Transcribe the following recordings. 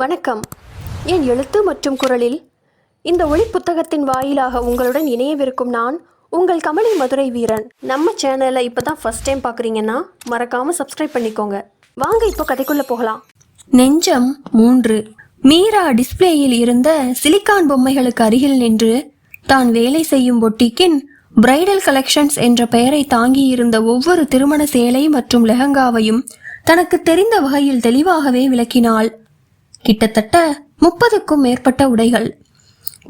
வணக்கம். என் எழுத்து மற்றும் குரலில் இந்த ஒளி புத்தகத்தின் வாயிலாக உங்களுடன் இணையவிருக்கும் நான் உங்கள் கமலி மதுரை வீரன். நம்ம சேனலை இப்போ தான் ஃபஸ்ட் டைம் பார்க்குறீங்கன்னா மறக்காமல் சப்ஸ்கிரைப் பண்ணிக்கோங்க. வாங்க இப்போ கதைக்குள்ளே போகலாம். நெஞ்சம் மூன்று. மீரா டிஸ்ப்ளேயில் இருந்த சிலிக்கான் பொம்மைகளுக்கு அருகில் நின்று தான் வேலை செய்யும் பொட்டிக்கின் பிரைடல் கலெக்ஷன்ஸ் என்ற பெயரை தாங்கியிருந்த ஒவ்வொரு திருமண சேலை மற்றும் லெஹங்காவையும் தனக்கு தெரிந்த வகையில் தெளிவாகவே விளக்கினாள். கிட்டத்தட்ட முப்பதுக்கும் மேற்பட்ட உடைகள்.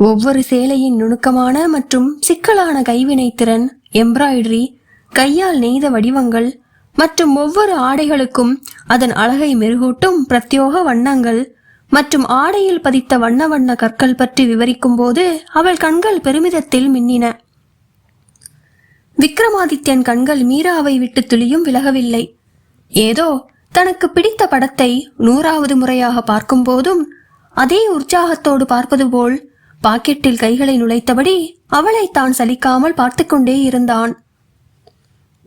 ஒவ்வொரு சேலையின் நுணுக்கமான மற்றும் சிக்கலான கைவினைத்திறன் எம்ப்ராய்டரி கையால் நெய்த வடிவங்கள் மற்றும் ஒவ்வொரு ஆடைகளுக்கும் அதன் அழகை மெருகூட்டும் பிரத்யோக வண்ணங்கள் மற்றும் ஆடையில் பதித்த வண்ண வண்ண கற்கள் பற்றி விவரிக்கும் போது அவள் கண்கள் பெருமிதத்தில் மின்னின. விக்ரமாதித்யன் கண்கள் மீராவை விட்டு துளியும் விலகவில்லை. ஏதோ தனக்கு பிடித்த படத்தை நூறாவது முறையாக பார்க்கும் போதும் அதே உற்சாகத்தோடு பார்ப்பது போல் பாக்கெட்டில் கைகளை நுழைத்தபடி அவளை தான் சலிக்காமல் பார்த்து கொண்டே இருந்தான்.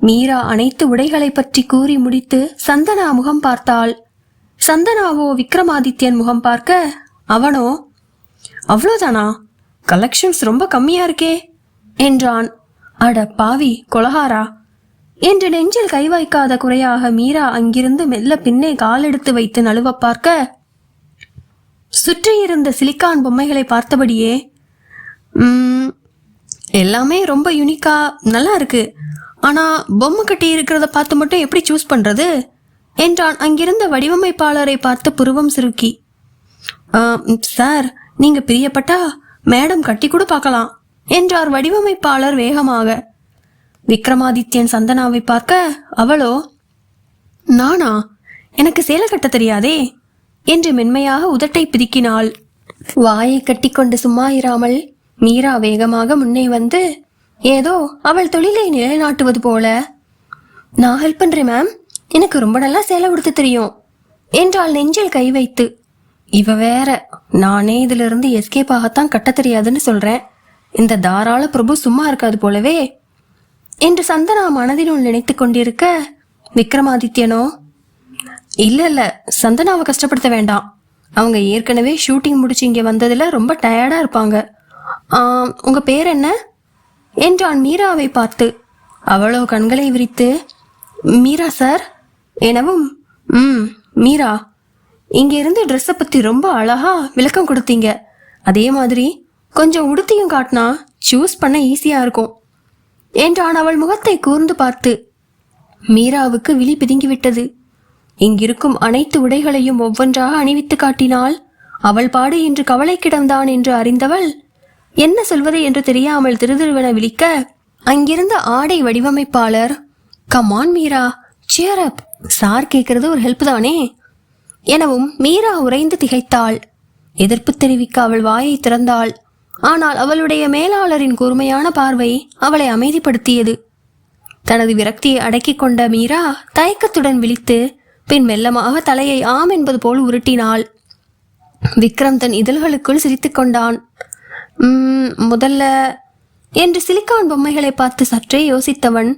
மீரா அனைத்து உடைகளை பற்றி கூறி முடித்து சந்தனா முகம் பார்த்தாள். சந்தனாவோ விக்ரமாதித்யன் முகம் பார்க்க அவனோ அவ்வளோதானா? கலெக்ஷன்ஸ் ரொம்ப கம்மியா இருக்கே என்றான். அட பாவி கொலகாரா என்று நெஞ்சில் கை வைக்காத குறையாக மீரா அங்கிருந்து மெல்ல பின்னே காலெடுத்து வைத்து நழுவ பார்க்க சுற்றியிருந்த சிலிக்கான் பொம்மைகளை பார்த்தபடியே எல்லாமே ரொம்ப யூனிக்கா நல்லா இருக்கு. ஆனா பொம்மை கட்டி இருக்கிறத பார்த்து மட்டும் எப்படி சூஸ் பண்றது? என்றான் அங்கிருந்த வடிவமைப்பாளரை பார்த்து புருவம் சுருக்கி. சார் நீங்க பிரியப்பட்டா மேடம் கட்டி கூட பார்க்கலாம் என்றார் வடிவமைப்பாளர் வேகமாக. விக்ரமாதித்யன் சந்தனாவை பார்க்க அவளோ நானா? எனக்கு சேலை கட்ட தெரியாதே? என்று மென்மையாக உதட்டை பிதுக்கினாள். வாயை கட்டிக்கொண்டு சும்மா இராமல் மீரா வேகமாக முன்னே வந்து ஏதோ அவள் தொழிலை நிலைநாட்டுவது போல. நான் ஹெல்ப் பண்றேன் மேம். எனக்கு ரொம்ப நல்லா சேலை உடுத்த தெரியும் என்றாள் நெஞ்சில் கை வைத்து. இவ வேற. நானே இதுல இருந்து எஸ்கேப் ஆகத்தான் கட்ட தெரியாதுன்னு சொல்றேன். இந்த தாராள பிரபு சும்மா இருக்காது போலவே. என்று சந்தனா மனதினுள் நினைத்து கொண்டிருக்க விக்ரமாதித்யனோ? இல்ல இல்ல சந்தனாவை கஷ்டப்படுத்த வேண்டாம். அவங்க ஏற்கனவே ஷூட்டிங் முடிச்சு இங்க வந்ததுல ரொம்ப டயர்டா இருப்பாங்க. உங்க பேர் என்ன? என்றான் மீராவை பார்த்து. அவ்வளோ கண்களை விரித்து மீரா சார்? எனவும் ம் மீரா. இங்க இருந்து ட்ரெஸ்ஸை பற்றி ரொம்ப அழகா விளக்கம் கொடுத்தீங்க. அதே மாதிரி கொஞ்சம் உடுத்தியும் காட்டினா சூஸ் பண்ண ஈஸியாக இருக்கும். என்றான் அவள் முகத்தை கூர்ந்து பார்த்து. மீராவுக்கு விழி பிதுங்கிவிட்டது. இங்கிருக்கும் அனைத்து உடைகளையும் ஒவ்வொன்றாக அணிவித்து காட்டினாள் அவள் பாடு இன்று கவலை கிடந்தான் என்று அறிந்தவள் என்ன சொல்வது என்று தெரியாமல் திருதிருவென விழிக்க அங்கிருந்த ஆடை வடிவமைப்பாளர் come on Meera cheer up sir கேட்கறது ஒரு ஹெல்ப் தானே? எனவும் மீரா உறைந்து திகைத்தாள். எதிர்ப்பு தெரிவிக்க அவள் வாயை திறந்தாள். ஆனால் அவளுடைய மேலாளரின் கூர்மையான பார்வை அவளை அமைதிப்படுத்தியது. தனது விரக்தியை அடக்கிக் கொண்ட மீரா தயக்கத்துடன் விழித்து பின் மெல்லமாக தலையை ஆம் என்பது போல் உருட்டினாள். விக்ரம் தன் இதழ்களுக்குள் சிரித்துக்கொண்டான் முதல்ல என்று சிலிக்கான் பொம்மைகளை பார்த்து சற்றே யோசித்தவன்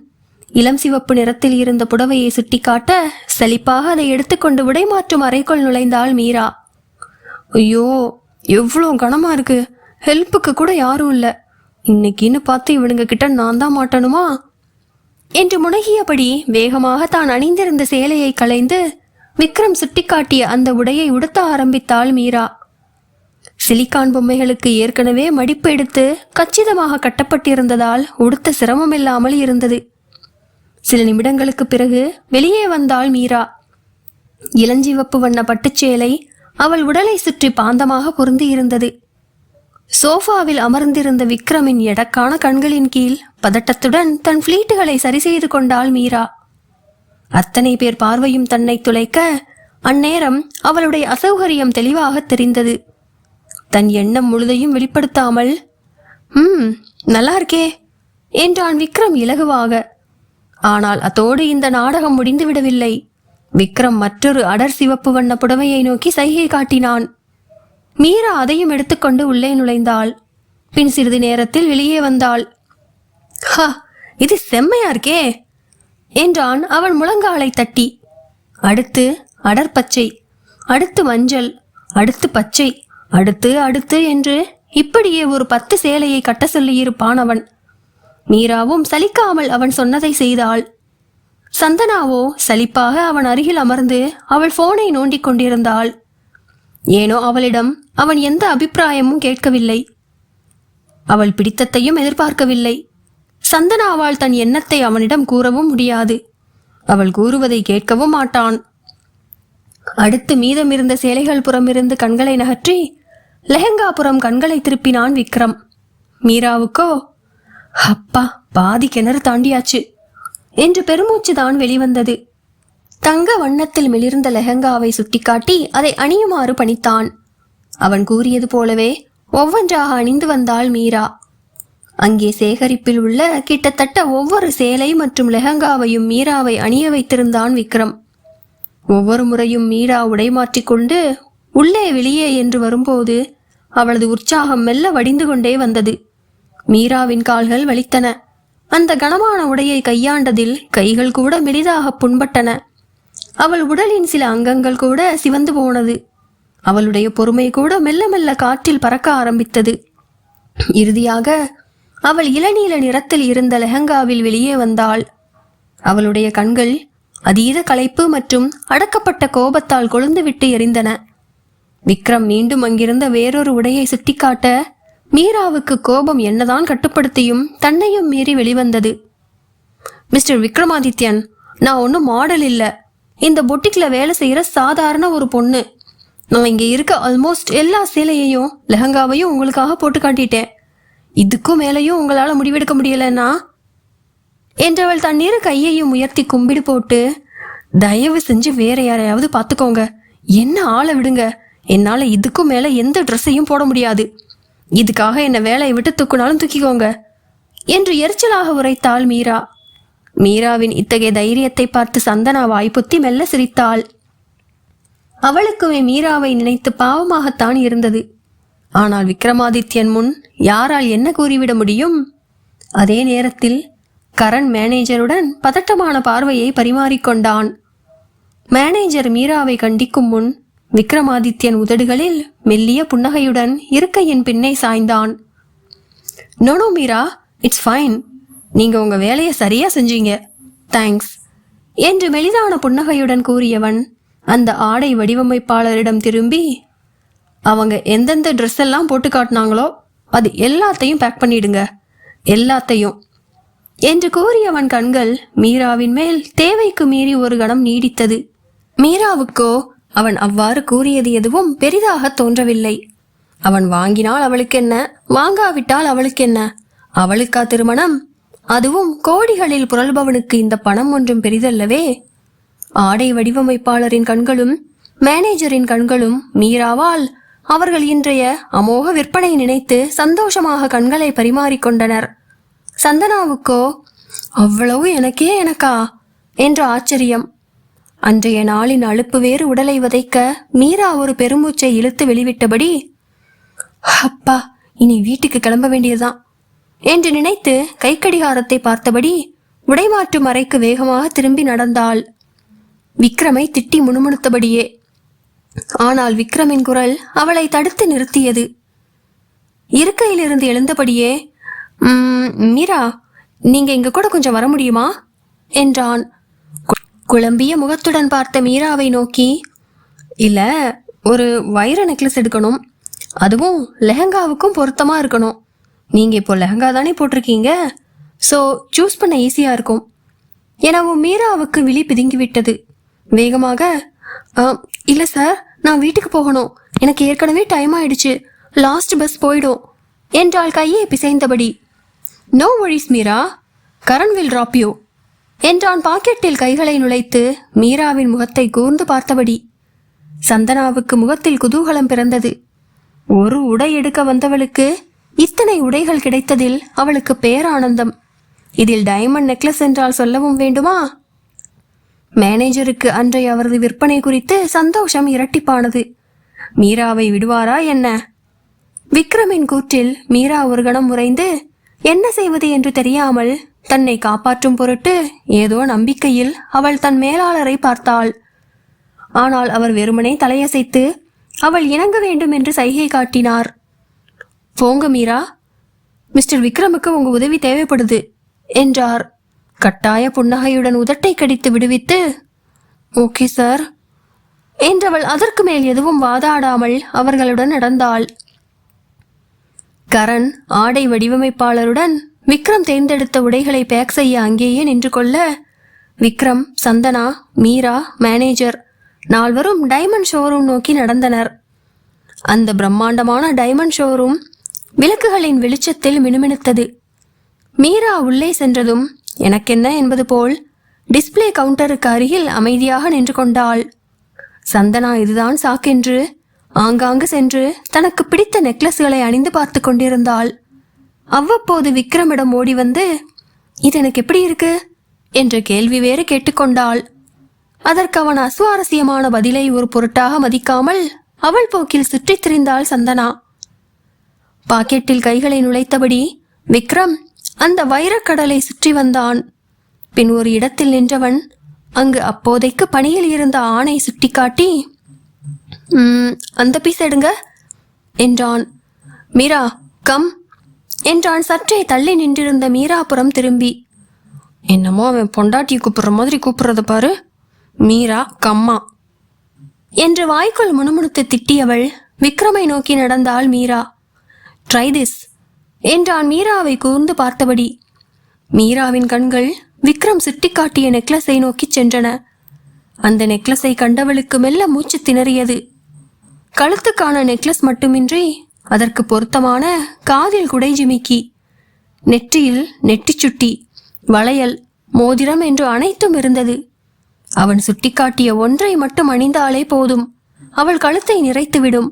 இளம் சிவப்பு நிறத்தில் இருந்த புடவையை சுட்டிக்காட்ட சலிப்பாக அதை எடுத்துக்கொண்டு விடைமாற்றும் அறைக்குள் நுழைந்தாள் மீரா. ஐயோ எவ்வளோ கனமா இருக்கு. ஹெல்ப்புக்கு கூட யாரும் இல்லை. இன்னைக்குன்னு பார்த்து இவனுங்க கிட்ட நான் தான் மாட்டணுமா? என்று முனகியபடி வேகமாக தான் அணிந்திருந்த சேலையை களைந்து விக்ரம் சுட்டிக்காட்டிய அந்த உடையை உடுத்த ஆரம்பித்தாள் மீரா. சிலிக்கான் பொம்மைகளுக்கு ஏற்கனவே மடிப்பு எடுத்து கச்சிதமாக கட்டப்பட்டிருந்ததால் உடுத்த சிரமமில்லாமல் இருந்தது. சில நிமிடங்களுக்கு பிறகு வெளியே வந்தாள் மீரா. இளஞ்சிவப்பு வண்ண பட்டுச்சேலை அவள் உடலை சுற்றி பாந்தமாக பொருந்தி இருந்தது சோஃபாவில் அமர்ந்திருந்த விக்ரமின் எடக்கான கண்களின் கீழ் பதட்டத்துடன் தன் ஃபிளீட்டுகளை சரி செய்து கொண்டாள் மீரா. அத்தனை பேர் பார்வையும் தன்னை துளைக்க அந்நேரம் அவளுடைய அசௌகரியம் தெளிவாக தெரிந்தது. தன் எண்ணம் முழுதையும் வெளிப்படுத்தாமல் ம் நல்லா இருக்கே என்றான் விக்ரம் இலகுவாக. ஆனால் அதோடு இந்த நாடகம் முடிந்துவிடவில்லை. விக்ரம் மற்றொரு அடர் சிவப்பு வண்ண புடவையை நோக்கி சைகை காட்டினான். மீரா அதையும் எடுத்துக்கொண்டு உள்ளே நுழைந்தாள். பின் சிறிது நேரத்தில் வெளியே வந்தாள். ஹா இது செம்மையா இருக்கே என்றான் அவள் முழங்காலை தட்டி. அடுத்து அடற்பச்சை அடுத்து மஞ்சள் அடுத்து பச்சை அடுத்து அடுத்து என்று இப்படியே ஒரு பத்து சேலையை கட்ட சொல்லியிருப்பான் அவன். மீராவும் சலிக்காமல் அவன் சொன்னதை செய்தாள். சந்தனாவோ சலிப்பாக அவன் அருகில் அமர்ந்து அவள் போனை நோண்டிக் கொண்டிருந்தாள். ஏனோ அவளிடம் அவன் எந்த அபிப்பிராயமும் கேட்கவில்லை. அவள் பிடித்தத்தையும் எதிர்பார்க்கவில்லை. சந்தனாவால் தன் எண்ணத்தை அவனிடம் கூறவும் முடியாது. அவள் கூறுவதை கேட்கவும் மாட்டான். அடுத்து மீதமிருந்த சேலைகள் புறமிருந்து கண்களை நகற்றி லெஹங்காபுரம் கண்களை திருப்பினான் விக்ரம். மீராவுக்கோ அப்பா பாதி கிணறு தாண்டியாச்சு என்று பெருமூச்சு தான் வெளிவந்தது. தங்க வண்ணத்தில் மிளிர்ந்த லெஹங்காவை சுட்டிக்காட்டி அதை அணியுமாறு பணித்தான். அவன் கூறியது போலவே ஒவ்வொன்றாக அணிந்து வந்தாள் மீரா. அங்கே சேகரிப்பில் உள்ள கிட்டத்தட்ட ஒவ்வொரு சேலை மற்றும் லெஹங்காவையும் மீராவை அணிய வைத்திருந்தான் விக்ரம். ஒவ்வொரு முறையும் மீரா உடை மாற்றிக்கொண்டு உள்ளே வெளியே என்று வரும்போது அவளது உற்சாகம் மெல்ல வடிந்து கொண்டே வந்தது. மீராவின் கால்கள் வலித்தன. அந்த கனமான உடையை கையாண்டதில் கைகள் கூட மெலிதாக புண்பட்டன. அவள் உடலின் சில அங்கங்கள் கூட சிவந்து போனது. அவளுடைய பொறுமை கூட மெல்ல மெல்ல காற்றில் பறக்க ஆரம்பித்தது. இறுதியாக அவள் இளநீல நிறத்தில் இருந்த லெஹங்காவில் வெளியே வந்தாள். அவளுடைய கண்கள் அதீத களைப்பு மற்றும் அடக்கப்பட்ட கோபத்தால் கொழுந்துவிட்டு எரிந்தன. விக்ரம் மீண்டும் அங்கிருந்த வேறொரு உடையை சுட்டிக்காட்ட மீராவுக்கு கோபம் என்னதான் கட்டுப்படுத்தியும் தன்னையும் மீறி வெளிவந்தது. மிஸ்டர் விக்ரமாதித்யன் நான் ஒன்றும் மாடல் இல்லை. இந்த பொட்டிக்கில் வேலை செய்கிற சாதாரண ஒரு பொண்ணு. நான் இங்கே இருக்க ஆல்மோஸ்ட் எல்லா சேலையையும் லெஹங்காவையும் உங்களுக்காக போட்டு காட்டிட்டேன். இதுக்கும் மேலையும் உங்களால் முடிவெடுக்க முடியலன்னா என்றவள் தன் கையையும் உயர்த்தி கும்பிடு போட்டு தயவு செஞ்சு வேற யாரையாவது பார்த்துக்கோங்க. என்ன ஆளை விடுங்க. என்னால் இதுக்கும் மேலே எந்த ட்ரெஸ்ஸையும் போட முடியாது. இதுக்காக என்னை வேலையை விட்டு தூக்குனாலும் தூக்கிக்கோங்க. என்று எரிச்சலாக உரைத்தாள் மீரா. மீராவின் இத்தகைய தைரியத்தை பார்த்து சந்தனா வாய்ப்புத்தி மெல்ல சிரித்தாள். அவளுக்குமே மீராவை நினைத்து பாவமாகத்தான் இருந்தது. ஆனால் விக்ரமாதித்யன் முன் யாரால் என்ன கூறிவிட முடியும்? அதே நேரத்தில் கரண் மேனேஜருடன் பதட்டமான பார்வையை பரிமாறிக்கொண்டான் மேனேஜர் மீராவை கண்டிக்கும் முன் விக்ரமாதித்யன் உதடுகளில் மெல்லிய புன்னகையுடன் இருக்கையின் பின்னே சாய்ந்தான். No no Meera it's fine நீங்க உங்க வேலையை சரியா செஞ்சீங்க. தேங்க்ஸ் என்று மெலிதான புன்னகையுடன் கூறியவன் அந்த ஆடை வடிவமைப்பாளரிடம் திரும்பி அவங்க எந்தெந்த ட்ரெஸ் எல்லாம் போட்டு காட்டினாங்களோ அது எல்லாத்தையும் பேக் பண்ணிடுங்க. எல்லாத்தையும். என்று கூறியவன் கண்கள் மீராவின் மேல் தேவைக்கு மீறி ஒரு கணம் நீடித்தது. மீராவுக்கோ அவன் அவ்வாறு கூறியது எதுவும் பெரிதாக தோன்றவில்லை. அவன் வாங்கினால் அவளுக்கு என்ன வாங்காவிட்டால் அவளுக்கு என்ன அவளுக்கா திருமணம்? அதுவும் கோடிகளில் புரள்பவனுக்கு இந்த பணம் ஒன்றும் பெரிதல்லவே. ஆடை வடிவமைப்பாளரின் கண்களும் மேனேஜரின் கண்களும் மீராவால் அவர்கள் இன்றைய அமோக விற்பனை நினைத்து சந்தோஷமாக கண்களை பரிமாறிக்கொண்டனர். சந்தனாவுக்கோ அவ்வளவு எனக்கே எனக்கா? என்ற ஆச்சரியம். அன்றைய நாளின் அழுப்பு வேறு உடலை வதைக்க மீரா ஒரு பெருமூச்சை இழுத்து வெளிவிட்டபடி அப்பா இனி வீட்டுக்கு கிளம்ப வேண்டியதுதான். என்று நினைத்து கைக்கடிகாரத்தை பார்த்தபடி உடைமாற்று மறைக்கு வேகமாக திரும்பி நடந்தாள். விக்ரமை திட்டி முணுமுணுத்தபடியே. ஆனால் விக்ரமின் குரல் அவளை தடுத்து நிறுத்தியது. இருக்கையிலிருந்து எழுந்தபடியே மீரா நீங்க இங்க கூட கொஞ்சம் வர முடியுமா? என்றான். கு- குழம்பிய முகத்துடன் பார்த்த மீராவை நோக்கி இல்ல ஒரு வைர நெக்லஸ் எடுக்கணும். அதுவும் லெஹங்காவுக்கும் பொருத்தமா இருக்கணும். நீங்கள் இப்போ லெஹங்கா தானே போட்டிருக்கீங்க? ஸோ சூஸ் பண்ண ஈஸியாக இருக்கும். எனவும் மீராவுக்கு விழி பிதுங்கி விட்டது. வேகமாக இல்லை சார் நான் வீட்டுக்கு போகணும். எனக்கு ஏற்கனவே டைம் ஆயிடுச்சு. லாஸ்ட் பஸ் போயிடும். என்றாள் கையை பிசைந்தபடி. No வழிஸ் Meera. Karan will drop you என்றான் பாக்கெட்டில் கைகளை நுழைத்து மீராவின் முகத்தை கூர்ந்து பார்த்தபடி. சந்தனாவுக்கு முகத்தில் குதூகலம் பிறந்தது. ஒரு உடை எடுக்க வந்தவளுக்கு இத்தனை உடைகள் கிடைத்ததில் அவளுக்கு பேரானந்தம். இதில் டைமண்ட் நெக்லஸ் என்றால் சொல்லவும் வேண்டுமா? மேனேஜருக்கு அன்றைய அவரது விற்பனை குறித்து சந்தோஷம் இரட்டிப்பானது. மீராவை விடுவாரா என்ன? விக்ரமின் கூற்றில் மீரா ஒரு கணம் உறைந்து என்ன செய்வது என்று தெரியாமல் தன்னை காப்பாற்றும் பொருட்டு ஏதோ நம்பிக்கையில் அவள் தன் மேலாளரை பார்த்தாள். ஆனால் அவர் வெறுமனே தலையசைத்து அவள் இணங்க வேண்டும் என்று சைகை காட்டினார். போங்க மீரா. மிஸ்டர் விக்ரமுக்கு உங்க உதவி தேவைப்படுது என்றார். கட்டாய புன்னகையுடன் உதட்டை கடித்து விடுவித்து ஓகே சார். என்றவள் அதற்கு மேல் எதுவும் வாதாடாமல் அவர்களுடன் நடந்தாள். கரண் ஆடை வடிவமைப்பாளருடன் விக்ரம் தேர்ந்தெடுத்த உடைகளை பேக் செய்ய அங்கேயே நின்று கொள்ள விக்ரம் சந்தனா மீரா மேனேஜர் நால்வரும் டைமண்ட் ஷோரூம் நோக்கி நடந்தனர். அந்த பிரம்மாண்டமான டைமண்ட் ஷோரூம் விளக்குகளின் வெளிச்சத்தில் மினுமினுத்தது. மீரா உள்ளே சென்றதும் எனக்கென்ன? என்பது போல் டிஸ்ப்ளே கவுண்டருக்கு அருகில் அமைதியாக நின்று கொண்டாள். சந்தனா இதுதான் சாக்கென்று ஆங்காங்கு சென்று தனக்கு பிடித்த நெக்லஸ்களை அணிந்து பார்த்து கொண்டிருந்தாள். அவ்வப்போது விக்ரமிடம் ஓடி வந்து இது எனக்கு எப்படி இருக்கு? என்ற கேள்வி வேறு கேட்டுக்கொண்டாள் அதற்கு அவன் அசுவாரஸ்யமான பதிலை ஒரு பொருட்டாக மதிக்காமல் அவள் போக்கில் சுற்றித் திரிந்தாள் சந்தனா. பாக்கெட்டில் கைகளை நுழைத்தபடி விக்ரம் அந்த வைரக்கடலை சுற்றி வந்தான். பின் ஒரு இடத்தில் நின்றவன் அங்கு அப்போதைக்கு பணியில் இருந்த ஆணை சுட்டிக்காட்டி அந்த பீஸ் எடுங்க என்றான். மீரா கம் என்றான். சற்றே தள்ளி நின்றிருந்த மீராபுரம் திரும்பி. என்னமோ அவன் பொண்டாட்டி கூப்பிடுற மாதிரி கூப்பிடுறத பாரு. மீரா கம்மா என்று வாய்க்குள் முணுமுணுத்து திட்டியவள் விக்ரமை நோக்கி நடந்தாள் மீரா. ட்ரை திஸ் என்றான் மீராவை கூர்ந்து பார்த்தபடி. மீராவின் கண்கள் விக்ரம் சுட்டிக்காட்டிய நெக்லஸை நோக்கிச் சென்றன. அந்த நெக்லஸை கண்டவளுக்கு மெல்ல மூச்சு திணறியது. கழுத்துக்கான நெக்லஸ் மட்டுமின்றி அதற்கு பொருத்தமான காதில் குடை ஜிமிக்கி. நெற்றியில் நெட்டி சுட்டி வளையல் மோதிரம் என்று அனைத்தும் இருந்தது. அவன் சுட்டிக்காட்டிய ஒன்றை மட்டும் அணிந்தாலே போதும். அவள் கழுத்தை நிறைத்துவிடும்.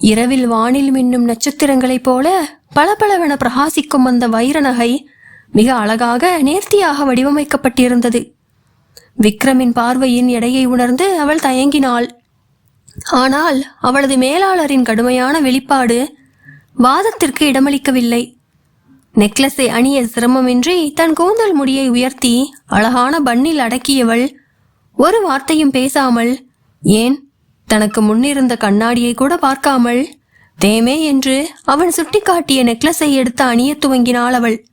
இரவில் வானில் மின்னும் நட்சத்திரங்களைப் போல பளபளவென பிரகாசிக்கும் அந்த வைர நகை மிக அழகாக நேர்த்தியாக வடிவமைக்கப்பட்டிருந்தது. விக்ரமின் பார்வையின் எடையை உணர்ந்து அவள் தயங்கினாள். ஆனால் அவளது மேலாளரின் கடுமையான வெளிப்பாடு வாதத்திற்கு இடமளிக்கவில்லை. நெக்லஸை அணிய சிரமமின்றி தன் கூந்தல் முடியை உயர்த்தி அழகான பண்ணில் அடக்கியவள் ஒரு வார்த்தையும் பேசாமல் ஏன் தனக்கு முன்னிருந்த கண்ணாடியை கூட பார்க்காமல் தேமே என்று அவன் சுட்டிக்காட்டிய நெக்லஸை எடுத்து அணியத் துவங்கினாள் அவள்.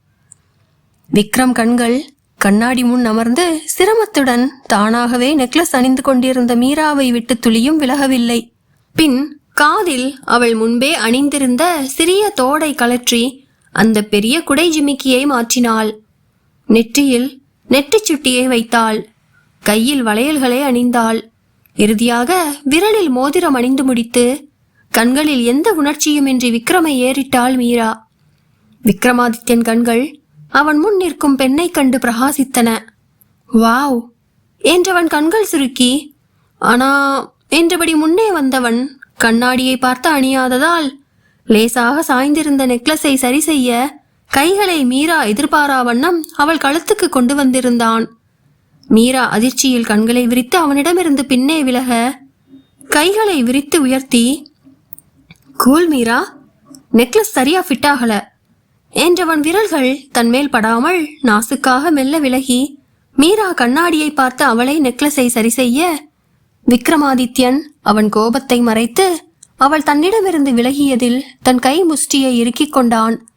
விக்ரம் கண்கள் கண்ணாடி முன் அமர்ந்து சிரமத்துடன் தானாகவே நெக்லஸ் அணிந்து கொண்டிருந்த மீராவை விட்டு துளியும் விலகவில்லை. பின் காதில் அவள் முன்பே அணிந்திருந்த சிறிய தோடை கலற்றி அந்த பெரிய குடை ஜிமிக்கியை மாற்றினாள். நெற்றியில் நெற்றிச் சுட்டியை வைத்தாள். கையில் வளையல்களை அணிந்தாள். இறுதியாக விரலில் மோதிரம் அணிந்து முடித்து கண்களில் எந்த உணர்ச்சியுமின்றி விக்ரமை ஏறிட்டாள் மீரா. விக்ரமாதித்யன் கண்கள் அவன் முன் நிற்கும் பெண்ணைக் கண்டு பிரகாசித்தன. வாவ் என்றவன் கண்கள் சுருக்கி ஆனா என்றபடி முன்னே வந்தவன் கண்ணாடியை பார்த்து அணியாததால் லேசாக சாய்ந்திருந்த நெக்லஸை சரி செய்ய கைகளை மீரா எதிர்பாரா வண்ணம் அவள் கழுத்துக்கு கொண்டு வந்திருந்தான். மீரா அதிர்ச்சியில் கண்களை விரித்து அவனிடமிருந்து பின்னே விலக கைகளை விரித்து உயர்த்தி கூல் மீரா நெக்லஸ் சரியா ஃபிட் ஆகல என்றவன் விரல்கள் தன்மேல் படாமல் நாசுக்காக மெல்ல விலகி மீரா கண்ணாடியை பார்த்து அவளை நெக்லஸை சரி செய்ய விக்ரமாதித்யன் அவன் கோபத்தை மறைத்து அவள் தன்னிடமிருந்து விலகியதில் தன் கை முஷ்டியை இறுக்கிக் கொண்டான்.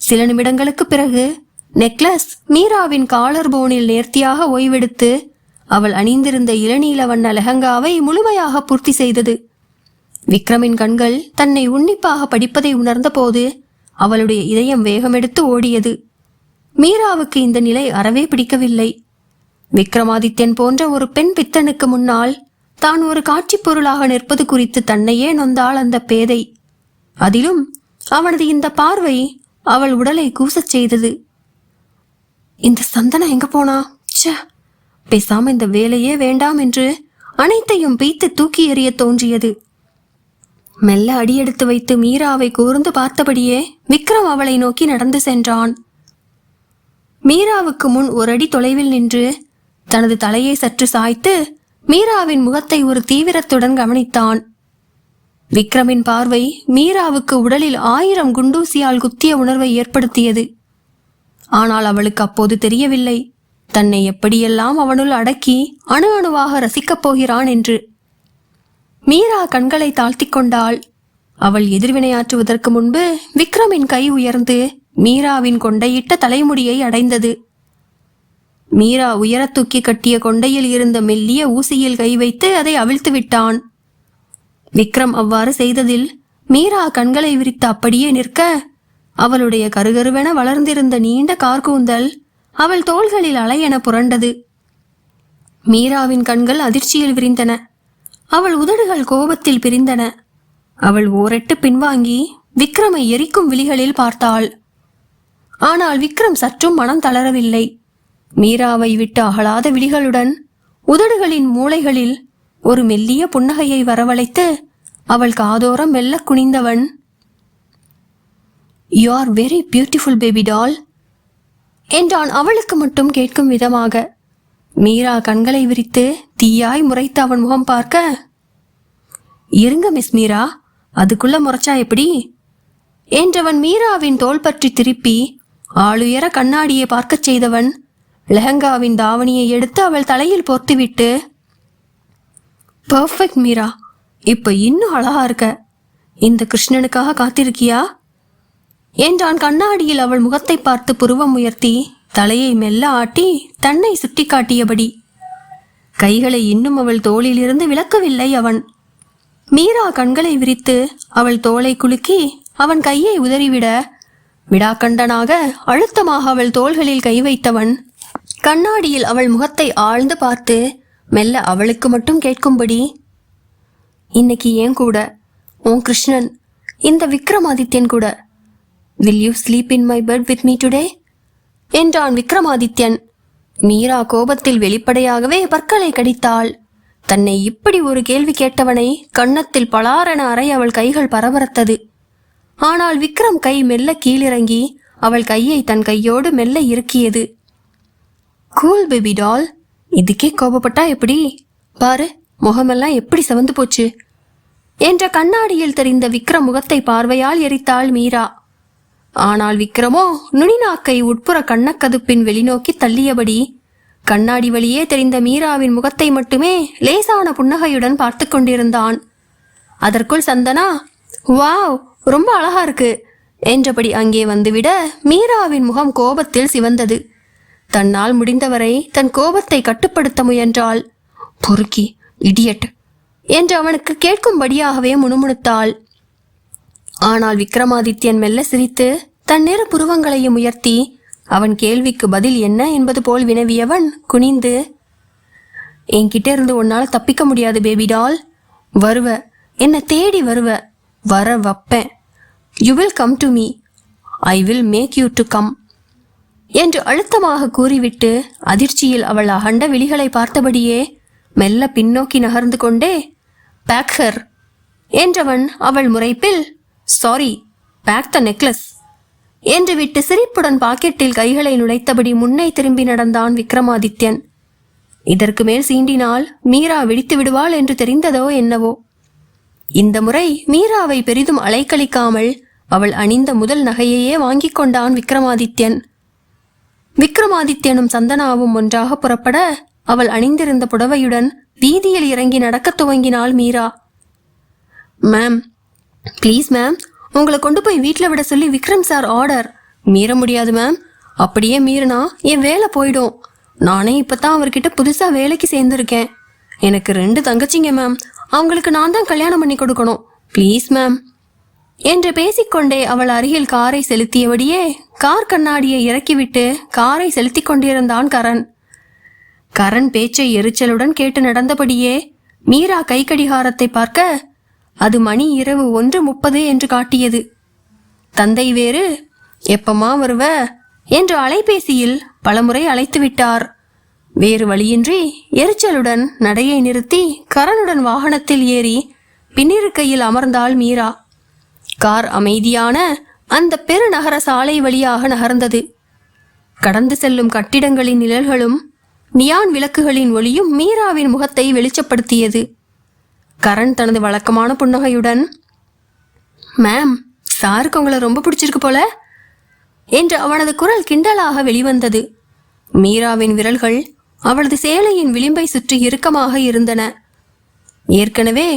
சில நிமிடங்களுக்கு பிறகு நெக்லஸ் மீராவின் காலர் போனில் நேர்த்தியாக ஓய்வெடுத்து அவள் அணிந்திருந்த இளநீல வண்ண லெஹங்காவை முழுமையாக பூர்த்தி செய்தது. விக்ரமின் கண்கள் தன்னை உன்னிப்பாக படிப்பதை உணர்ந்தபோது அவளுடைய இதயம் வேகமெடுத்து ஓடியது. மீராவுக்கு இந்த நிலை அறவே பிடிக்கவில்லை. விக்ரமாதித்யன் போன்ற ஒரு பெண் பித்தனுக்கு முன்னால் தான் ஒரு காட்சிப் பொருளாக நிற்பது குறித்து தன்னையே நொந்தாள் அந்த பேதை. அதிலும் அவனது இந்த பார்வை அவள் உடலை கூசச் செய்தது. இந்த சந்தனா எங்க போனா? ச்சே பேசாம இந்த வேலையே வேண்டாம் என்று அனைத்தையும் பீத்து தூக்கி எறிய தோன்றியது. மெல்ல அடியெடுத்து வைத்து மீராவை கூர்ந்து பார்த்தபடியே விக்ரம் அவளை நோக்கி நடந்து சென்றான். மீராவுக்கு முன் ஒரு அடி தொலைவில் நின்று தனது தலையை சற்று சாய்த்து மீராவின் முகத்தை ஒரு தீவிரத்துடன் கவனித்தான். விக்ரமின் பார்வை மீராவுக்கு உடலில் ஆயிரம் குண்டூசியால் குத்திய உணர்வை ஏற்படுத்தியது. ஆனால் அவளுக்கு அப்போது தெரியவில்லை. தன்னை எப்படியெல்லாம் அவனுள் அடக்கி அணு அணுவாக ரசிக்கப் போகிறான் என்று. மீரா கண்களை தாழ்த்தி கொண்டாள். அவள் எதிர்வினையாற்றுவதற்கு முன்பு விக்ரமின் கை உயர்ந்து மீராவின் கொண்டையிட்ட தலைமுடியை அடைந்தது. மீரா உயரத் தூக்கி கட்டிய கொண்டையில் இருந்த மெல்லிய ஊசியில் கை வைத்து அதை அவிழ்த்து விட்டான். விக்ரம் அவ்வாறு செய்ததில் மீரா கண்களை விரித்து அப்படியே நிற்க அவளுடைய கருகருவென வளர்ந்திருந்த நீண்ட கார்கூந்தல் அவள் தோள்களில் அலையென புரண்டது. மீராவின் கண்கள் அதிர்ச்சியில் விரிந்தன. அவள் உதடுகள் கோபத்தில் பிரிந்தன. அவள் ஓரெட்டு பின்வாங்கி விக்ரமை எரிக்கும் விழிகளில் பார்த்தாள். ஆனால் விக்ரம் சற்றும் மனம் தளரவில்லை. மீராவை விட்டு அகலாத விழிகளுடன் உதடுகளின் மூளைகளில் ஒரு மெல்லிய புன்னகையை வரவழைத்து அவள் காதோரம் மெல்ல குனிந்தவன் you are very beautiful baby doll என்றான் அவளுக்கு மட்டும் கேட்கும் விதமாக. மீரா கண்களை விரித்து தீயாய் முறைத்து அவன் முகம் பார்க்க. இருங்க மிஸ் மீரா அதுக்குள்ள முறைச்சா எப்படி? என்றவன் மீராவின் தோள் பற்றி திருப்பி ஆளுயர கண்ணாடியை பார்க்கச் செய்தவன் லெஹங்காவின் தாவணியை எடுத்து அவள் தலையில் போர்த்துவிட்டு பர்ஃபெக்ட் மீரா. இப்ப இன்னும் அழகா இருக்க. இந்த கிருஷ்ணனுக்காக காத்திருக்கியா? என்றான் கண்ணாடியில் அவள் முகத்தை பார்த்து புருவம் உயர்த்தி தலையை மெல்ல ஆட்டி தன்னை சுட்டிக்காட்டியபடி கைகளை இன்னும் அவள் தோளிலிருந்து விலக்கவில்லை அவன். மீரா கண்களை விரித்து அவள் தோலை குலுக்கி அவன் கையை உதறிவிட விடாக்கண்டனாக அழுத்தமாக அவள் தோள்களில் கை வைத்தவன். கண்ணாடியில் அவள் முகத்தை ஆழ்ந்து பார்த்து மெல்ல அவளுக்கு மட்டும் கேட்கும்படி இன்னைக்கு ஏன் கூட? உன் கிருஷ்ணன் இந்த விக்ரமாதித்யன் கூட will you sleep in my bed with me today என்றான் விக்ரமாதித்யன். மீரா கோபத்தில் வெளிப்படையாகவே பற்களை கடித்தாள். தன்னை இப்படி ஒரு கேள்வி கேட்டவனை கன்னத்தில் பலாரென அறை அவள் கைகள் பரபரத்தது. ஆனால் விக்ரம் கை மெல்ல கீழிறங்கி அவள் கையை தன் கையோடு மெல்ல இறுக்கியது. கூல் பேபி டால். இதுக்கே கோபப்பட்டா எப்படி? பாரு முகமெல்லாம் எப்படி சவந்து போச்சு? என்ற கண்ணாடியில் தெரிந்த விக்ரம் முகத்தை பார்வையால் எரித்தாள் மீரா. ஆனால் விக்ரமோ நுனிநாக்கை உட்புற கண்ணக்கதுப்பின் வெளிநோக்கி தள்ளியபடி கண்ணாடி வழியே தெரிந்த மீராவின் முகத்தை மட்டுமே லேசான புன்னகையுடன் பார்த்து கொண்டிருந்தான். அதற்குள் சந்தனா வாவ் ரொம்ப அழகா இருக்கு என்றபடி அங்கே வந்துவிட மீராவின் முகம் கோபத்தில் சிவந்தது. தன்னால் முடிந்தவரை தன் கோபத்தை கட்டுப்படுத்த முயன்றாள். பொறுக்கி இடியட் என்று அவனுக்கு கேட்கும்படியாகவே முணுமுணுத்தாள். ஆனால் விக்ரமாதித்யன் மெல்ல சிரித்து தன் நிற புருவங்களையும் உயர்த்தி அவன் கேள்விக்கு பதில் என்ன என்பது போல் வினவியவன் குனிந்து என்கிட்ட இருந்து உன்னால் தப்பிக்க முடியாது பேபி டால். வருவ. என்னை தேடி வருவ. வர வப்பேன். You will come to me. I will make you to come. என்று அழுத்தமாக கூறிவிட்டு அதிர்ச்சியில் அவள் அகண்ட விழிகளை பார்த்தபடியே மெல்ல பின்னோக்கி நகர்ந்து கொண்டே பேக்கர் என்றவன் அவள் முறைப்பில் சாரி பேக் த நெக்லஸ் என்று விட்டு சிரிப்புடன் பாக்கெட்டில் கைகளை நுழைத்தபடி முன்னே திரும்பி நடந்தான் விக்ரமாதித்யன். இதற்கு மேல் சீண்டினால் மீரா வெடித்து விடுவாள் என்று தெரிந்ததோ என்னவோ. இந்த முறை மீராவை பெரிதும் அலைக்கழிக்காமல் அவள் அணிந்த முதல் நகையையே வாங்கிக் கொண்டான் விக்ரமாதித்யன். விக்ரமாதித்யனும் சந்தனாவும் ஒன்றாக புறப்பட அவள் அணிந்திருந்த புடவையுடன் வீதியில் இறங்கி நடக்கத் துவங்கினாள் மீரா. மேம் ப்ளீஸ் மேம் உங்களை கொண்டு போய் வீட்டில் விட சொல்லி விக்ரம் சார் ஆர்டர் மீற முடியாது மேம் அப்படியே மீறினா என் வேலை போயிடும். நானே இப்போ தான் அவர்கிட்ட புதுசாக வேலைக்கு சேர்ந்துருக்கேன். எனக்கு ரெண்டு தங்கச்சிங்க மேம் அவங்களுக்கு நான் தான் கல்யாணம் பண்ணி கொடுக்கணும். ப்ளீஸ் மேம் என்று பேசிக்கொண்டே அவள் அருகில் காரை செலுத்தியபடியே கார் கண்ணாடியை இறக்கிவிட்டு காரை செலுத்திக் கொண்டிருந்தான் கரண். கரண் பேச்சை எரிச்சலுடன் கேட்டு நடந்தபடியே மீரா கை கடிகாரத்தை பார்க்க அது மணி இரவு ஒன்று முப்பது என்று காட்டியது. தந்தை வேறு எப்பமா வருவ? என்று அலைபேசியில் பலமுறை அழைத்து விட்டார் வேறு வழியின்றி எரிச்சலுடன் நடையை நிறுத்தி கரனுடன் வாகனத்தில் ஏறி பின்னிருக்கையில் அமர்ந்தாள் மீரா. கார் அமைதியான அந்த பெருநகர சாலை வழியாக நகர்ந்தது. கடந்து செல்லும் கட்டிடங்களின் நிழல்களும் நியான் விளக்குகளின் ஒளியும் மீராவின் முகத்தை வெளிச்சப்படுத்தியது. கரண் தனது வழக்கமான புன்னகையுடன் மேம் சாருக்கு உங்களை ரொம்ப பிடிச்சிருக்கு போல என்று அவனது குரல் கிண்டலாக வெளிவந்தது. மீராவின் விரல்கள் அவளது சேலையின் விளிம்பை சுற்றி இறுக்கமாக இருந்தன. ஏற்கனவே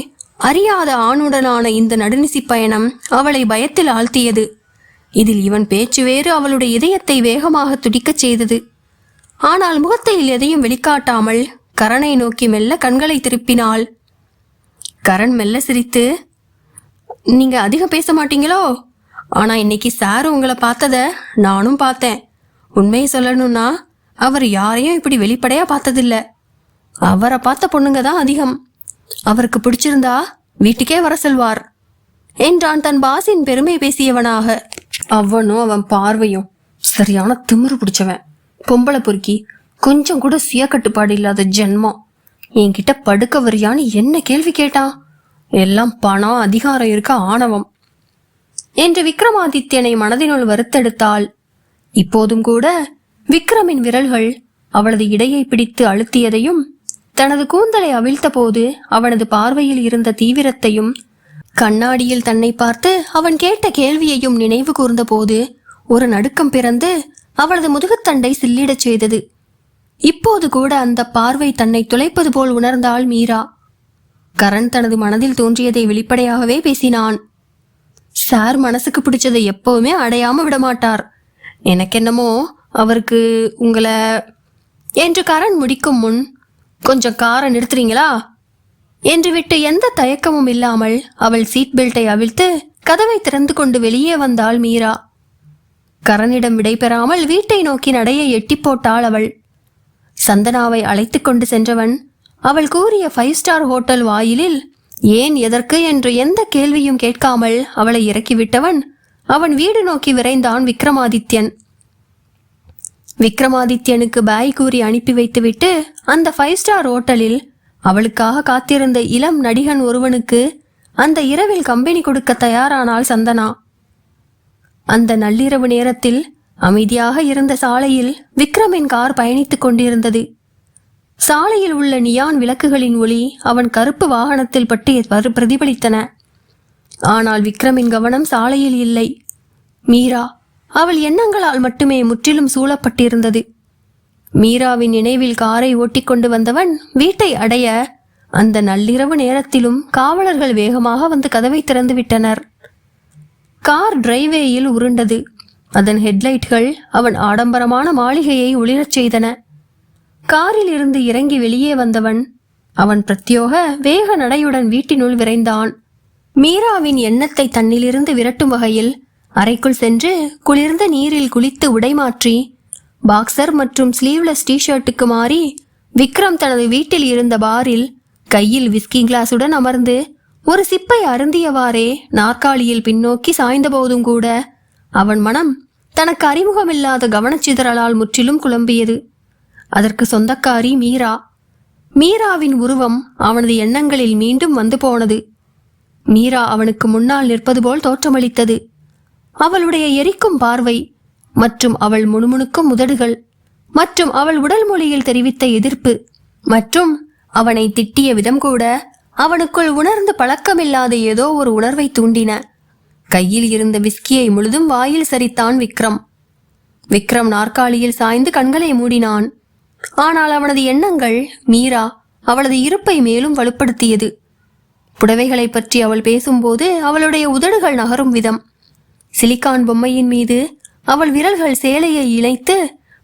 அறியாத ஆணுடனான இந்த நடுநிசி பயணம் அவளை பயத்தில் ஆழ்த்தியது. இதில் இவன் பேச்சு வேறு அவளுடைய இதயத்தை வேகமாக துடிக்கச் செய்தது. ஆனால் முகத்தில் எதையும் வெளிக்காட்டாமல் கரணை நோக்கி மெல்ல கண்களை திருப்பினாள். கரண் மெல்ல சிரித்து நீங்க அதிகம் பேச மாட்டீங்களோ? ஆனா இன்னைக்கு சார் உங்களை பார்த்தத நானும் பார்த்தேன். உண்மையை சொல்லணும்னா அவர் யாரையும் இப்படி வெளிப்படையா பார்த்ததில்ல. அவரை பார்த்த பொண்ணுங்க தான் அதிகம். அவருக்கு பிடிச்சிருந்தா வீட்டுக்கே வர செல்வார். என்றான் தன் பாசின் பெருமை பேசியவனாக. அவனும் அவன் பார்வையும் சரியான திமிரு பிடிச்சவன். பொம்பளை பொறுக்கி கொஞ்சம் கூட சுய கட்டுப்பாடு இல்லாத ஜென்மம். என்கிட்ட படுக்க வரியான்னு என்ன கேள்வி கேட்டான் எல்லாம் பணம் அதிகாரம் இருக்க ஆணவம். என்று விக்ரமாதித்யனை மனதினுள் வருத்தெடுத்தாள். இப்போதும் கூட விக்ரமின் விரல்கள் அவளது இடையை பிடித்து அழுத்தியதையும் தனது கூந்தலை அவிழ்த்தபோது அவனது பார்வையில் இருந்த தீவிரத்தையும் கண்ணாடியில் தன்னை பார்த்து அவன் கேட்ட கேள்வியையும் நினைவு கூர்ந்தபோது ஒரு நடுக்கம் பிறந்து அவளது முதுகுத்தண்டை சில்லிடச் செய்தது. இப்போது கூட அந்த பார்வை தன்னை துளைப்பது போல் உணர்ந்தாள் மீரா. கரண் தனது மனதில் தோன்றியதை வெளிப்படையாகவே பேசினான். சார் மனசுக்கு பிடிச்சதை எப்பவுமே அடையாம விட மாட்டார் எனக்கென்னமோ அவருக்கு உங்களை என்று கரண் முடிக்கும் முன் கொஞ்சம் காரை நிறுத்துறீங்களா? என்று விட்டு எந்த தயக்கமும் இல்லாமல் அவள் சீட் பெல்ட்டை அவிழ்த்து கதவை திறந்து கொண்டு வெளியே வந்தாள் மீரா. கரனிடம் விடைபெறாமல் வீட்டை நோக்கி நடையை எட்டி போட்டாள் அவள். சந்தனாவை அழைத்து கொண்டு சென்றவன் அவள் கூறிய ஃபைவ் ஸ்டார் ஹோட்டல் வாயிலில் ஏன் எதற்கு? என்று எந்த கேள்வியும் கேட்காமல் அவளை இறக்கிவிட்டவன் அவன் வீடு நோக்கி விரைந்தான் விக்ரமாதித்யன். விக்ரமாதித்யனுக்கு பாய் கூறி அனுப்பி வைத்துவிட்டு அந்த ஃபைவ் ஸ்டார் ஹோட்டலில் அவளுக்காக காத்திருந்த இளம் நடிகன் ஒருவனுக்கு அந்த இரவில் கம்பெனி கொடுக்க தயாரானாள் சந்தனா. அந்த நள்ளிரவு நேரத்தில் அமைதியாக இருந்த சாலையில் விக்ரமின் கார் பயணித்துக் கொண்டிருந்தது. சாலையில் உள்ள நியான் விளக்குகளின் ஒளி அவன் கருப்பு வாகனத்தில் பட்டு வரு- பிரதிபலித்தன. ஆனால் விக்ரமின் கவனம் சாலையில் இல்லை. மீரா அவள் எண்ணங்களால் மட்டுமே முற்றிலும் சூழப்பட்டிருந்தது. மீராவின் நினைவில் காரை ஓட்டிக்கொண்டு வந்தவன் வீட்டை அடைய அந்த நள்ளிரவு நேரத்திலும் காவலர்கள் வேகமாக வந்து கதவை திறந்து விட்டனர். கார் டிரைவேயில் உருண்டது. அதன் ஹெட்லைட்கள் அவன் ஆடம்பரமான மாளிகையை ஒளிரச் செய்தன. காரில் இருந்து இறங்கி வெளியே வந்தவன் அவன் பிரத்யோக வேக நடையுடன் வீட்டினுள் விரைந்தான். மீராவின் எண்ணத்தை தன்னிலிருந்து விரட்டும் வகையில் அறைக்குள் சென்று குளிர்ந்த நீரில் குளித்து உடைமாற்றி பாக்ஸர் மற்றும் ஸ்லீவ்லெஸ் டிஷர்ட்டுக்கு மாறி விக்ரம் தனது வீட்டில் இருந்த பாரில் கையில் விஸ்கி கிளாஸுடன் அமர்ந்து ஒரு சிப்பை அருந்தியவாறே நாற்காலியில் பின்னோக்கி சாய்ந்தபோதும் கூட அவன் மனம் தனக்கு அறிமுகமில்லாத கவனச்சிதறலால் முற்றிலும் குழம்பியது. அதற்கு சொந்தக்காரி மீரா. மீராவின் உருவம் அவனது எண்ணங்களில் மீண்டும் வந்து போனது. மீரா அவனுக்கு முன்னால் நிற்பது போல் தோற்றமளித்தது. அவளுடைய எரிக்கும் பார்வை மற்றும் அவள் முணுமுணுக்கும் உதடுகள் மற்றும் அவள் உடல் மொழியில் தெரிவித்த எதிர்ப்பு மற்றும் அவனை திட்டிய விதம் கூட அவனுக்குள் உணர்ந்து பழக்கமில்லாத ஏதோ ஒரு உணர்வை தூண்டின. கையில் இருந்த விஸ்கியை முழுதும் வாயில் சரித்தான் விக்ரம். விக்ரம் நாற்காலியில் சாய்ந்து கண்களை மூடினான். ஆனால் அவனது எண்ணங்கள் மீரா அவளது இருப்பை மேலும் வலுப்படுத்தியது. புடவைகளை பற்றி அவள் பேசும்போது அவளுடைய உதடுகள் நகரும் விதம். சிலிக்கான் பொம்மையின் மீது அவள் விரல்கள் சேலையை இணைத்து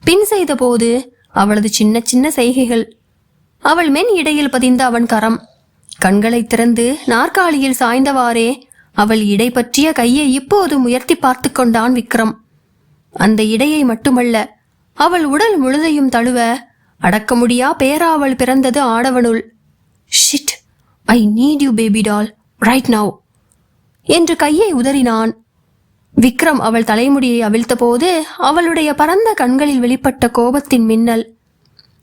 பின் செய்தபோது அவளது சின்ன சின்ன செய்கைகள். அவள் மென் இடையில் பதிந்த அவன் கரம். கண்களை திறந்து நாற்காலியில் சாய்ந்தவாறே அவள் இடை பற்றிய கையை இப்போது உயர்த்தி பார்த்து கொண்டான் விக்ரம். அந்த இடையை மட்டுமல்ல அவள் உடல் முழுதையும் தழுவ அடக்க முடியா பேராவள் பிறந்தது ஆடவனுள். Shit I need you baby doll right now என்று கையை உதறினான். விக்ரம் அவள் தலைமுடியை அவிழ்த்தபோது அவளுடைய பரந்த கண்களில் வெளிப்பட்ட கோபத்தின் மின்னல்.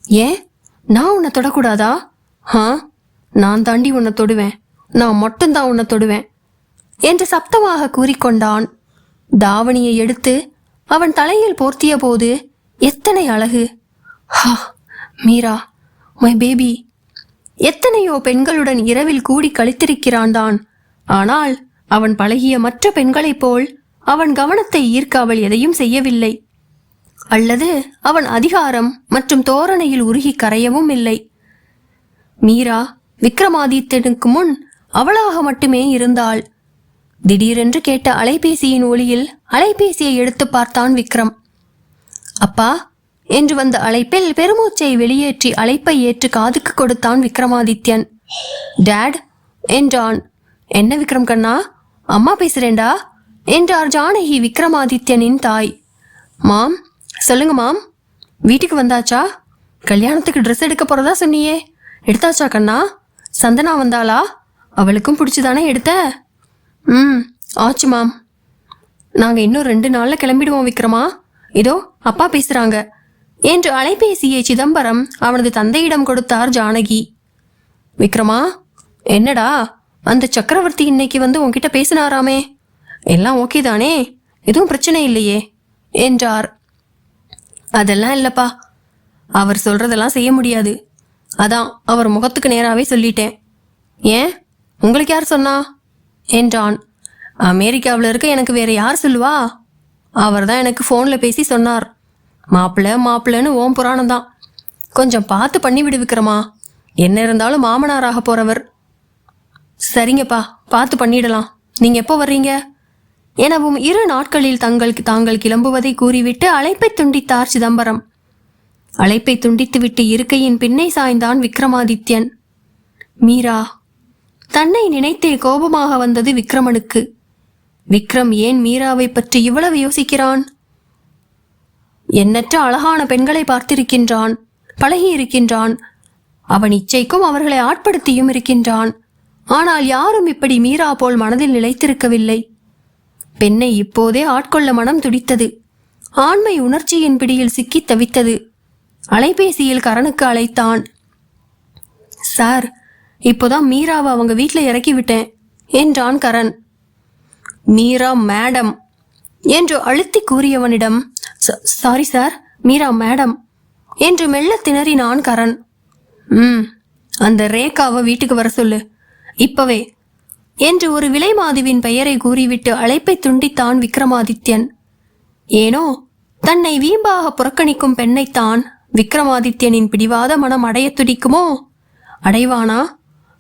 ஏன்? நான் உன்னை தொடக்கூடாதா? ஹா? நான் தாண்டி உன்னை தொடுவேன். நான் மட்டும்தான் உன்னை தொடுவேன். என்று சப்தமாக கூறிக்கொண்டான். தாவணியை எடுத்து அவன் தலையில் போர்த்திய போது எத்தனை அழகு. ஹா மீரா மை பேபி. எத்தனையோ பெண்களுடன் இரவில் கூடி கழித்திருக்கிறான் தான். ஆனால் அவன் பழகிய மற்ற பெண்களைப் போல் அவன் கவனத்தை ஈர்க்க அவள் எதையும் செய்யவில்லை. அல்லது அவன் அதிகாரம் மற்றும் தோரணையில் உருகி கரையவும் இல்லை. மீரா விக்ரமாதித்தனுக்கு முன் அவளாக மட்டுமே இருந்தாள். திடீரென்று கேட்ட அலைபேசியின் ஒளியில் அலைபேசியை எடுத்து பார்த்தான் விக்ரம். அப்பா என்று வந்த அழைப்பில் பெருமூச்சை வெளியேற்றி அழைப்பை ஏற்று காதுக்கு கொடுத்தான் விக்ரமாதித்யன். டேட் என்றான். என்ன விக்ரம் கண்ணா அம்மா பேசுறேண்டா என்றார் ஜானகி விக்ரமாதித்யனின் தாய். மாம் சொல்லுங்க மாம் வீட்டுக்கு வந்தாச்சா? கல்யாணத்துக்கு ட்ரெஸ் எடுக்க போறதா சொன்னியே எடுத்தாச்சா கண்ணா? சந்தனா வந்தாளா? அவளுக்கும் பிடிச்சுதானே எடுத்த? ம் ஆச்சு மாம். நாங்கள் இன்னும் ரெண்டு நாளில் கிளம்பிடுவோம் விக்ரமா. இதோ அப்பா பேசுகிறாங்க என்று அலைபேசியை சிதம்பரம் அவனது தந்தையிடம் கொடுத்தார் ஜானகி. விக்ரமா என்னடா? அந்த சக்கரவர்த்தி இன்னைக்கு வந்து உன்கிட்ட பேசினாராமே. எல்லாம் ஓகே தானே? எதுவும் பிரச்சனை இல்லையே என்றார். அதெல்லாம் இல்லப்பா. அவர் சொல்றதெல்லாம் செய்ய முடியாது. அதான் அவர் முகத்துக்கு நேராகவே சொல்லிட்டேன். ஏன்? உங்களுக்கு யார் சொன்னா? என்றான் அமெரிக்காவில் இருக்க எனக்கு வேற யார் சொல்லுவா? அவர் தான் எனக்கு ஃபோனில் பேசி சொன்னார். மாப்பிள்ளை மாப்பிள்ளைன்னு ஓம் புராணம் தான். கொஞ்சம் பார்த்து பண்ணி விடு விக்ரமா. என்ன இருந்தாலும் மாமனாராக போகிறவர் சரிங்கப்பா பார்த்து பண்ணிடலாம். நீங்கள் எப்போ வர்றீங்க? எனவும் இரு நாட்களில் தங்கள் தாங்கள் கிளம்புவதை கூறிவிட்டு அழைப்பை துண்டித்தார் சிதம்பரம். அழைப்பை துண்டித்துவிட்டு இருக்கையின் பின்னே சாய்ந்தான் விக்ரமாதித்யன். மீரா தன்னை நினைத்தே கோபமாக வந்தது விக்ரமனுக்கு. விக்ரம் ஏன் மீராவை பற்றி இவ்வளவு யோசிக்கிறான்? எண்ணற்ற அழகான பெண்களை பார்த்திருக்கின்றான் பழகியிருக்கின்றான் அவன் இச்சைக்கும் அவர்களை ஆட்படுத்தியும் இருக்கின்றான். ஆனால் யாரும் இப்படி மீரா போல் மனதில் நிலைத்திருக்கவில்லை. பெண்ணை இப்போதே ஆட்கொள்ள மனம் துடித்தது. ஆண்மை உணர்ச்சியின் பிடியில் சிக்கித் தவித்தது. அலைபேசியில் கரனுக்கு அழைத்தான். சார் இப்போதான் மீராவை அவங்க வீட்டில் இறக்கி விட்டேன். என்றான் கரண் மீரா மேடம். என்று அழுத்தி கூறியவனிடம் "ச- சாரி சார் மீரா மேடம். என்று மெல்ல திணறினான் கரண் ம் அந்த ரேகாவை வீட்டுக்கு வர சொல்லு. இப்பவே. என்று ஒரு விலைமாதுவின் பெயரை கூறிவிட்டு அழைப்பை துண்டித்தான் விக்ரமாதித்யன். ஏனோ தன்னை வீம்பாக புறக்கணிக்கும் பெண்ணைத்தான் விக்ரமாதித்யனின் பிடிவாத மனம் அடைய துடிக்குமோ? அடைவானா?